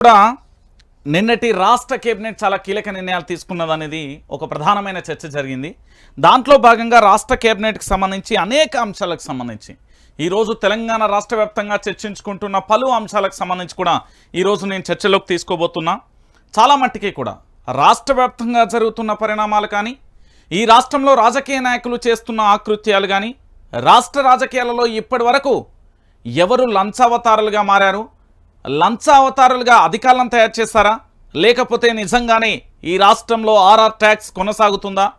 కూడా నిన్నటి రాష్ట్ర కేబినెట్ చాలా కీలక నిర్ణయాలు తీసుకున్నదనేది ఒక ప్రధానమైన చర్చ జరిగింది. దాంట్లో భాగంగా రాష్ట్ర కేబినెట్కి సంబంధించి అనేక అంశాలకు సంబంధించి ఈరోజు తెలంగాణ రాష్ట్ర వ్యాప్తంగా చర్చించుకుంటున్న పలు అంశాలకు సంబంధించి కూడా ఈరోజు నేను చర్చలోకి తీసుకోబోతున్నా. చాలా మట్టికి కూడా రాష్ట్ర వ్యాప్తంగా జరుగుతున్న పరిణామాలు కానీ ఈ రాష్ట్రంలో రాజకీయ నాయకులు చేస్తున్న ఆకృత్యాలు కానీ రాష్ట్ర రాజకీయాలలో ఇప్పటి వరకు ఎవరు లంచావతారులుగా మారారు? లంచావతారులుగా అధికారులను తయారు చేస్తారా లేకపోతే నిజంగానే ఈ రాష్ట్రంలో ఆర్ఆర్ ట్యాక్స్ కొనసాగుతుందా?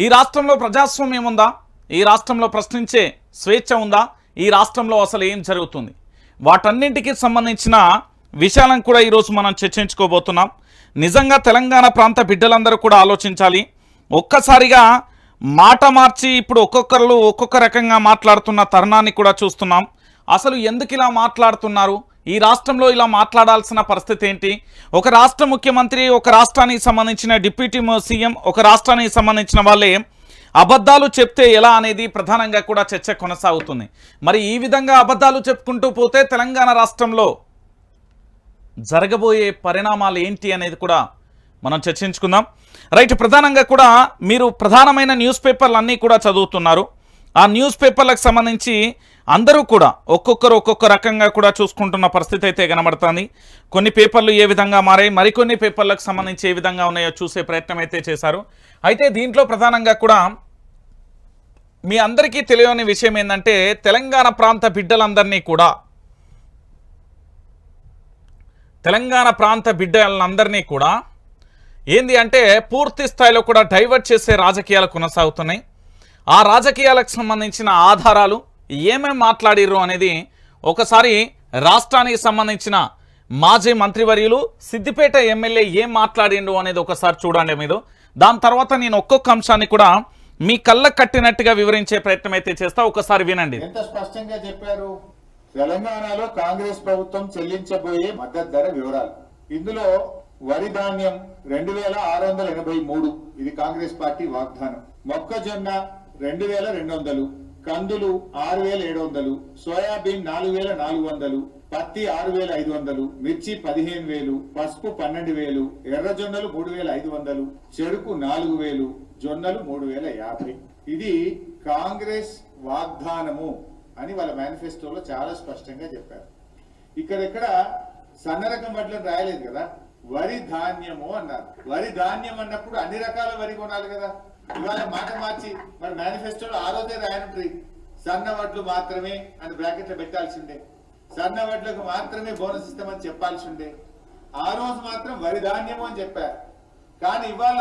ఈ రాష్ట్రంలో ప్రజాస్వామ్యం ఉందా? ఈ రాష్ట్రంలో ప్రశ్నించే స్వేచ్ఛ ఉందా? ఈ రాష్ట్రంలో అసలు ఏం జరుగుతుంది? వాటన్నింటికి సంబంధించిన విషయాలను కూడా ఈరోజు మనం చర్చించుకోబోతున్నాం. నిజంగా తెలంగాణ ప్రాంత బిడ్డలందరూ కూడా ఆలోచించాలి. ఒక్కసారిగా మాట మార్చి ఇప్పుడు ఒక్కొక్కరు ఒక్కొక్క రకంగా మాట్లాడుతున్న తరుణాన్ని కూడా చూస్తున్నాం. అసలు ఎందుకు ఇలా మాట్లాడుతున్నారు? ఈ రాష్ట్రంలో ఇలా మాట్లాడాల్సిన పరిస్థితి ఏంటి? ఒక రాష్ట్ర ముఖ్యమంత్రి ఒక రాష్ట్రానికి సంబంధించిన డిప్యూటీ సీఎం ఒక రాష్ట్రానికి సంబంధించిన వాళ్ళే అబద్ధాలు చెప్తే ఎలా అనేది ప్రధానంగా కూడా చర్చ కొనసాగుతుంది. మరి ఈ విధంగా అబద్ధాలు చెప్పుకుంటూ పోతే తెలంగాణ రాష్ట్రంలో జరగబోయే పరిణామాలు ఏంటి అనేది కూడా మనం చర్చించుకుందాం. రైట్ ప్రధానంగా కూడా మీరు ప్రధానమైన న్యూస్ పేపర్లు అన్నీ కూడా చదువుతున్నారు. ఆ న్యూస్ పేపర్లకు సంబంధించి అందరూ కూడా ఒక్కొక్కరు ఒక్కొక్క రకంగా కూడా చూసుకుంటున్న పరిస్థితి అయితే కనబడుతుంది. కొన్ని పేపర్లు ఏ విధంగా మారాయి మరికొన్ని పేపర్లకు సంబంధించి ఏ విధంగా ఉన్నాయో చూసే ప్రయత్నం అయితే చేశారు. అయితే దీంట్లో ప్రధానంగా కూడా మీ అందరికీ తెలియని విషయం ఏంటంటే తెలంగాణ ప్రాంత బిడ్డలందరినీ కూడా తెలంగాణ ప్రాంత బిడ్డలందరినీ కూడా ఏంది అంటే పూర్తి స్థాయిలో కూడా డైవర్ట్ చేసే రాజకీయాలు కొనసాగుతున్నాయి. ఆ రాజకీయాలకు సంబంధించిన ఆధారాలు ఏమేమి మాట్లాడిర్రు అనేది ఒకసారి రాష్ట్రానికి సంబంధించిన మాజీ మంత్రివర్యులు సిద్దిపేట ఎమ్మెల్యే ఏం మాట్లాడిండు అనేది ఒకసారి చూడండి మీరు. దాని తర్వాత నేను ఒక్కొక్క అంశాన్ని కూడా మీ కళ్ళ కట్టినట్టుగా వివరించే ప్రయత్నం అయితే చేస్తా. ఒకసారి వినండి. ఎంత స్పష్టంగా చెప్పారు? తెలంగాణలో కాంగ్రెస్ ప్రభుత్వం చెల్లించబోయే మద్దతు ధర వివరాలు. ఇందులో వరి ధాన్యం రెండు వేల ఇది కాంగ్రెస్ పార్టీ వాగ్దానం. మొక్కజొన్న రెండు వేల రెండు వందలు కందులు ఆరు వేల ఏడు వందలు సోయాబీన్ నాలుగు వేల నాలుగు వందలు పత్తి ఆరు వేల ఐదు వందలు మిర్చి పదిహేను వేలు పసుపు పన్నెండు వేలు ఎర్రజొన్నలు మూడు వేల ఐదు వందలు చెరుకు నాలుగు వేలు జొన్నలు మూడు వేల యాభై. ఇది కాంగ్రెస్ వాగ్దానము అని వాళ్ళ మేనిఫెస్టోలో చాలా స్పష్టంగా చెప్పారు. ఇక్కడెక్కడ సన్న రకం వడ్లను రాయలేదు కదా? వరి ధాన్యము అన్నారు. వరి ధాన్యం అన్నప్పుడు అన్ని రకాల వరి కొనాలి కదా? ఇవాళ మాట మార్చి మరి మేనిఫెస్టోలో ఆరోదే రోజే రాయనుంటుంది సన్న వడ్లు మాత్రమే అని బ్రాకెట్లో పెట్టాల్సిందే. సన్న వడ్లకు మాత్రమే బోనస్ ఇస్తామని చెప్పాల్సి ఉండే ఆ రోజు మాత్రం వరి ధాన్యము అని చెప్పారు కానీ ఇవాళ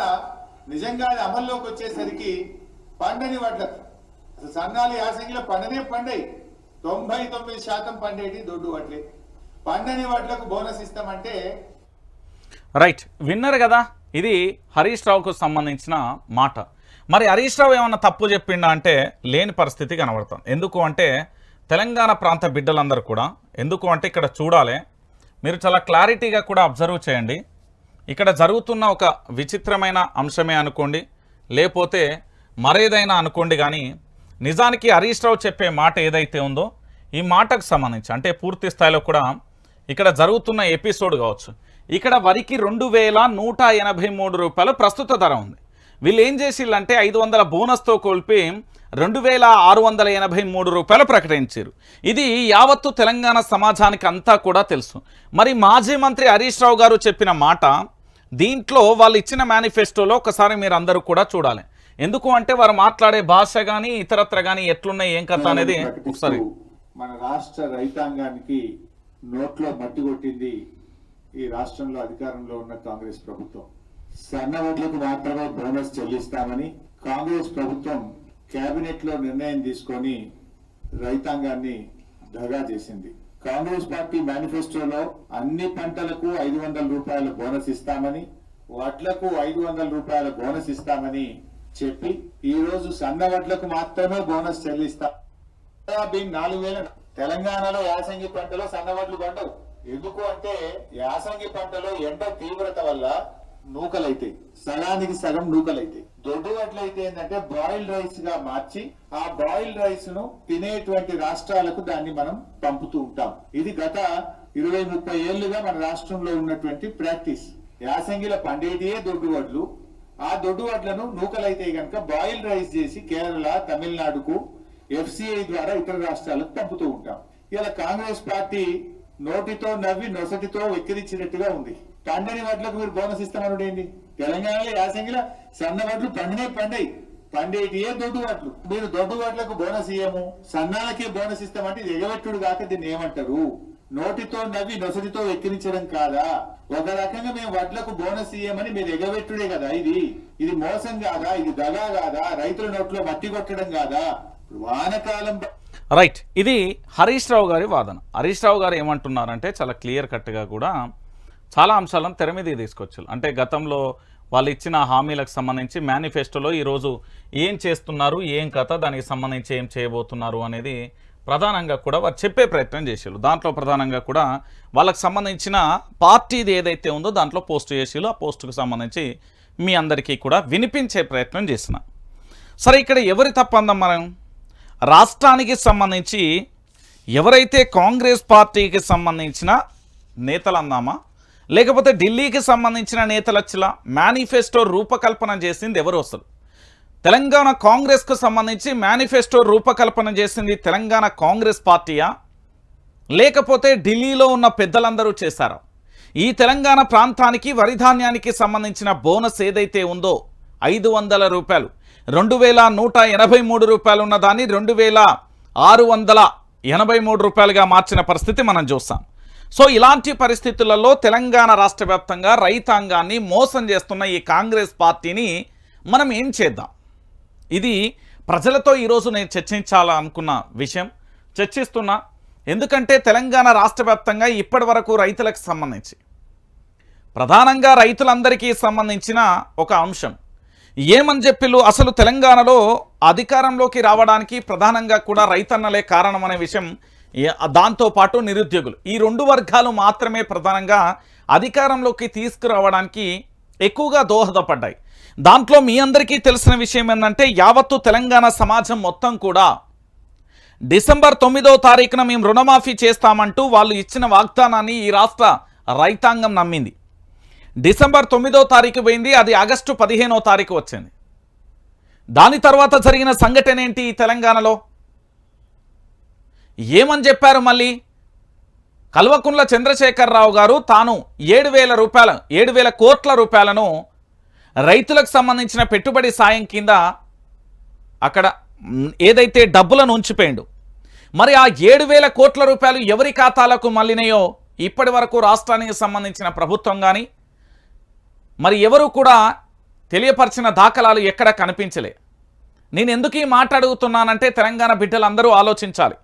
నిజంగా అది అమల్లోకి వచ్చేసరికి పండని వడ్లకు అసలు సన్నాలు యాసంగిలో పండనే పండాయి తొంభై తొమ్మిది శాతం పండేటి దొడ్డు వడ్లే. పండని వడ్లకు బోనస్ ఇస్తామంటే రైట్ విన్నారు కదా? ఇది హరీష్ రావుకు సంబంధించిన మాట. మరి హరీష్ రావు ఏమన్నా తప్పు చెప్పిండా అంటే లేని పరిస్థితి కనబడుతుంది ఎందుకు అంటే తెలంగాణ ప్రాంత బిడ్డలందరూ కూడా ఎందుకు అంటే ఇక్కడ చూడాలి. మీరు చాలా క్లారిటీగా కూడా అబ్జర్వ్ చేయండి. ఇక్కడ జరుగుతున్న ఒక విచిత్రమైన అంశమే అనుకోండి. లేకపోతే మరేదైనా అనుకోండి కానీ నిజానికి హరీష్ రావు చెప్పే మాట ఏదైతే ఉందో ఈ మాటకు సంబంధించి అంటే పూర్తి స్థాయిలో కూడా ఇక్కడ జరుగుతున్న ఎపిసోడ్ కావచ్చు. ఇక్కడ వరికి రెండు వేల నూట ఎనభై మూడు రూపాయలు ప్రస్తుత ధర ఉంది. వీళ్ళు ఏం చేసిళ్ళంటే ఐదు వందల బోనస్తో కోల్పి రెండు వేల ఆరు వందల ఎనభై మూడు రూపాయలు ప్రకటించారు. ఇది యావత్తు తెలంగాణ సమాజానికి అంతా కూడా తెలుసు. మరి మాజీ మంత్రి హరీష్ రావు గారు చెప్పిన మాట దీంట్లో వాళ్ళు ఇచ్చిన మేనిఫెస్టోలో ఒకసారి మీరు అందరూ కూడా చూడాలి. ఎందుకు అంటే వారు మాట్లాడే భాష కానీ ఇతరత్ర కానీ ఎట్లున్నాయి ఏం కథ అనేది ఒకసారి. మన రాష్ట్ర రైతాంగానికి నోట్లో మట్టి కొట్టింది ఈ రాష్ట్రంలో అధికారంలో ఉన్న కాంగ్రెస్ ప్రభుత్వం. సన్న వడ్లకు మాత్రమే బోనస్ చెల్లిస్తామని కాంగ్రెస్ ప్రభుత్వం కేబినెట్లో నిర్ణయం తీసుకొని రైతాంగాన్ని దగా చేసింది. కాంగ్రెస్ పార్టీ మేనిఫెస్టోలో అన్ని పంటలకు ఐదు వందల రూపాయల బోనస్ ఇస్తామని వడ్లకు ఐదు వందల రూపాయల బోనస్ ఇస్తామని చెప్పి ఈ రోజు సన్న వడ్లకు మాత్రమే బోనస్ చెల్లిస్తాం నాలుగు వేల తెలంగాణలో యాసంగి పంటలో సన్నవడ్లు పండవు. ఎందుకు అంటే యాసంగి పంటలో ఎండ తీవ్రత వల్ల నూకలైతాయి. సగానికి సగం నూకలైతాయి. దొడ్డుగట్లయితే ఏంటంటే బాయిల్డ్ రైస్గా మార్చి ఆ బాయిల్డ్ రైస్ను తినేటువంటి రాష్ట్రాలకు దాన్ని మనం పంపుతూ ఉంటాం. ఇది గత ఇరవై ముప్పై ఏళ్ళుగా మన రాష్ట్రంలో ఉన్నటువంటి ప్రాక్టీస్. యాసంగిలో పండేటియే దొడ్డు వడ్లు ఆ దొడ్డు వడ్లను నూకలైతే గనక బాయిల్ రైస్ చేసి కేరళ తమిళనాడుకు ఎఫ్సిఐ ద్వారా ఇతర రాష్ట్రాలకు పంపుతూ ఉంటాం. ఇలా కాంగ్రెస్ పార్టీ నోటితో నవ్వి నొసటితో వెక్కిరించినట్టుగా ఉంది. పండని వడ్లకు మీరు బోనస్ ఇస్తామనుడేంటి తెలంగాణలో యాసంగిలో సన్న వడ్లు పండినే పండాయి. పండేటియే దొడ్డు వడ్లు. మీరు దొడ్డు వడ్లకు బోనస్ ఇయ్యము. సన్నాలకే బోనస్ ఇస్తామంటే ఇది ఎగబెట్టుడు కాక దీన్ని ఏమంటారు? నోటితో నవ్వి నొసటితో వెక్కిరించడం కాదా? ఒక రకంగా మేము వడ్లకు బోనస్ ఇయ్యమని మీరు ఎగబెట్టుడే కదా ఇది. ఇది మోసం కాదా? ఇది దగా కాదా? రైతుల నోట్లో మట్టి కొట్టడం కాదా? వానకాలం రైట్. ఇది హరీష్ రావు గారి వాదన. హరీష్ రావు గారు ఏమంటున్నారంటే చాలా క్లియర్ కట్గా కూడా చాలా అంశాలను తెర మీద తీసుకొచ్చారు. అంటే గతంలో వాళ్ళు ఇచ్చిన హామీలకు సంబంధించి మేనిఫెస్టోలో ఈరోజు ఏం చేస్తున్నారు ఏం కథ దానికి సంబంధించి ఏం చేయబోతున్నారు అనేది ప్రధానంగా కూడా వారు చెప్పే ప్రయత్నం చేసారు దాంట్లో ప్రధానంగా కూడా వాళ్ళకి సంబంధించిన పార్టీది ఏదైతే ఉందో దాంట్లో పోస్ట్ చేసారు ఆ పోస్టుకు సంబంధించి మీ అందరికీ కూడా వినిపించే ప్రయత్నం చేసిన. సరే ఇక్కడ ఎవరి తప్పందం మనం? రాష్ట్రానికి సంబంధించి ఎవరైతే కాంగ్రెస్ పార్టీకి సంబంధించిన నేతలు అందామా లేకపోతే ఢిల్లీకి సంబంధించిన నేతలు వచ్చేలా మేనిఫెస్టో రూపకల్పన చేసింది ఎవరు వస్తారు తెలంగాణ కాంగ్రెస్కు సంబంధించి మేనిఫెస్టో రూపకల్పన చేసింది తెలంగాణ కాంగ్రెస్ పార్టీయా? లేకపోతే ఢిల్లీలో ఉన్న పెద్దలందరూ చేశారా? ఈ తెలంగాణ ప్రాంతానికి వరిధాన్యానికి సంబంధించిన బోనస్ ఏదైతే ఉందో ఐదు వందల రూపాయలు రెండు వేల నూట ఎనభై మూడు రూపాయలు ఉన్నదాన్ని రెండు వేల ఆరు వందల ఎనభై మూడు రూపాయలుగా మార్చిన పరిస్థితి మనం చూస్తాం. సో ఇలాంటి పరిస్థితులలో తెలంగాణ రాష్ట్ర వ్యాప్తంగా రైతాంగాన్ని మోసం చేస్తున్న ఈ కాంగ్రెస్ పార్టీని మనం ఏం చేద్దాం? ఇది ప్రజలతో ఈరోజు నేను చర్చించాలనుకున్న విషయం చర్చిస్తున్నా. ఎందుకంటే తెలంగాణ రాష్ట్ర వ్యాప్తంగా ఇప్పటి వరకు రైతులకు సంబంధించి ప్రధానంగా రైతులందరికీ సంబంధించిన ఒక అంశం. ఏమని చెప్పిళ్ళు అసలు తెలంగాణలో అధికారంలోకి రావడానికి ప్రధానంగా కూడా రైతన్నలే కారణం అనే విషయం దాంతోపాటు నిరుద్యోగులు. ఈ రెండు వర్గాలు మాత్రమే ప్రధానంగా అధికారంలోకి తీసుకురావడానికి ఎక్కువగా దోహదపడ్డాయి. దాంట్లో మీ అందరికీ తెలిసిన విషయం ఏంటంటే యావత్తు తెలంగాణ సమాజం మొత్తం కూడా డిసెంబర్ తొమ్మిదో తారీఖున మేము రుణమాఫీ చేస్తామంటూ వాళ్ళు ఇచ్చిన వాగ్దానాన్ని ఈ రాష్ట్ర రైతాంగం నమ్మింది. డిసెంబర్ తొమ్మిదో తారీఖు పోయింది అది ఆగస్టు పదిహేనో తారీఖు వచ్చింది. దాని తర్వాత జరిగిన సంఘటన ఏంటి తెలంగాణలో? ఏమని చెప్పారు మళ్ళీ? కల్వకుంట్ల చంద్రశేఖరరావు గారు తాను ఏడు వేల రూపాయల ఏడు వేల కోట్ల రూపాయలను రైతులకు సంబంధించిన పెట్టుబడి సాయం కింద అక్కడ ఏదైతే డబ్బులను ఉంచిపోయిండు మరి ఆ ఏడు వేల కోట్ల రూపాయలు ఎవరి ఖాతాలకు మళ్ళినాయో ఇప్పటి వరకు రాష్ట్రానికి సంబంధించిన ప్రభుత్వం కానీ మరి ఎవరు కూడా తెలియపరిచిన దాఖలాలు ఎక్కడ కనిపించలే. నేను ఎందుకు ఈ మాట అడుగుతున్నానంటే తెలంగాణ బిడ్డలందరూ ఆలోచించాలి.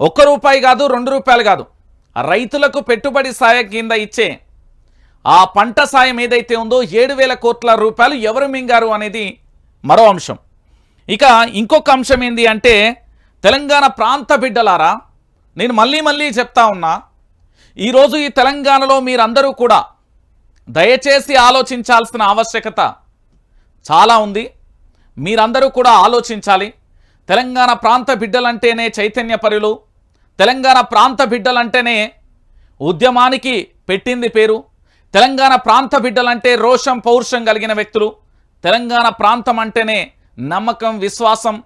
ఒక్క రూపాయి కాదు రెండు రూపాయలు కాదు. రైతులకు పెట్టుబడి సాయం కింద ఇచ్చే ఆ పంట సాయం ఏదైతే ఉందో ఏడు వేల కోట్ల రూపాయలు ఎవరు మింగారు అనేది మరో అంశం. ఇక ఇంకొక అంశం ఏంది అంటే తెలంగాణ ప్రాంత బిడ్డలారా నేను మళ్ళీ మళ్ళీ చెప్తా ఉన్నా ఈరోజు ఈ తెలంగాణలో మీరందరూ కూడా దయచేసి ఆలోచించాల్సిన ఆవశ్యకత చాలా ఉంది. మీరందరూ కూడా ఆలోచించాలి. తెలంగాణ ప్రాంత బిడ్డలంటేనే చైతన్యపరులు తెలంగాణ ప్రాంత బిడ్డలంటేనే ఉద్యమానికి పెట్టింది పేరు. తెలంగాణ ప్రాంత బిడ్డలంటే రోషం పౌరుషం కలిగిన వ్యక్తులు. తెలంగాణ ప్రాంతం అంటేనే నమ్మకం విశ్వాసం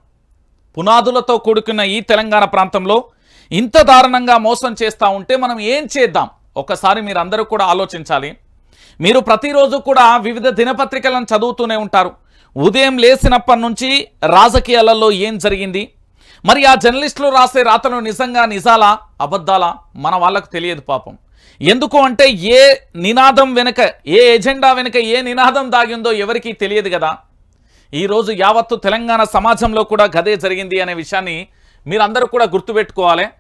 పునాదులతో కూడుకున్న ఈ తెలంగాణ ప్రాంతంలో ఇంత దారుణంగా మోసం చేస్తూ ఉంటే మనం ఏం చేద్దాం? ఒకసారి మీరు అందరూ కూడా ఆలోచించాలి. మీరు ప్రతిరోజు కూడా వివిధ దినపత్రికలను చదువుతూనే ఉంటారు. ఉదయం లేసినప్పటి నుంచి రాజకీయాలలో ఏం జరిగింది? మరి ఆ జర్నలిస్టులు రాసే రాతలు నిజంగా నిజాలా అబద్ధాలా? మన వాళ్ళకు తెలియదు పాపం. ఎందుకు అంటే ఏ నినాదం వెనుక ఏ ఎజెండా వెనుక ఏ నినాదం దాగిందో ఎవరికీ తెలియదు కదా. ఈరోజు యావత్తు తెలంగాణ సమాజంలో కూడా గదే జరిగింది అనే విషయాన్ని మీరందరూ కూడా గుర్తుపెట్టుకోవాలి.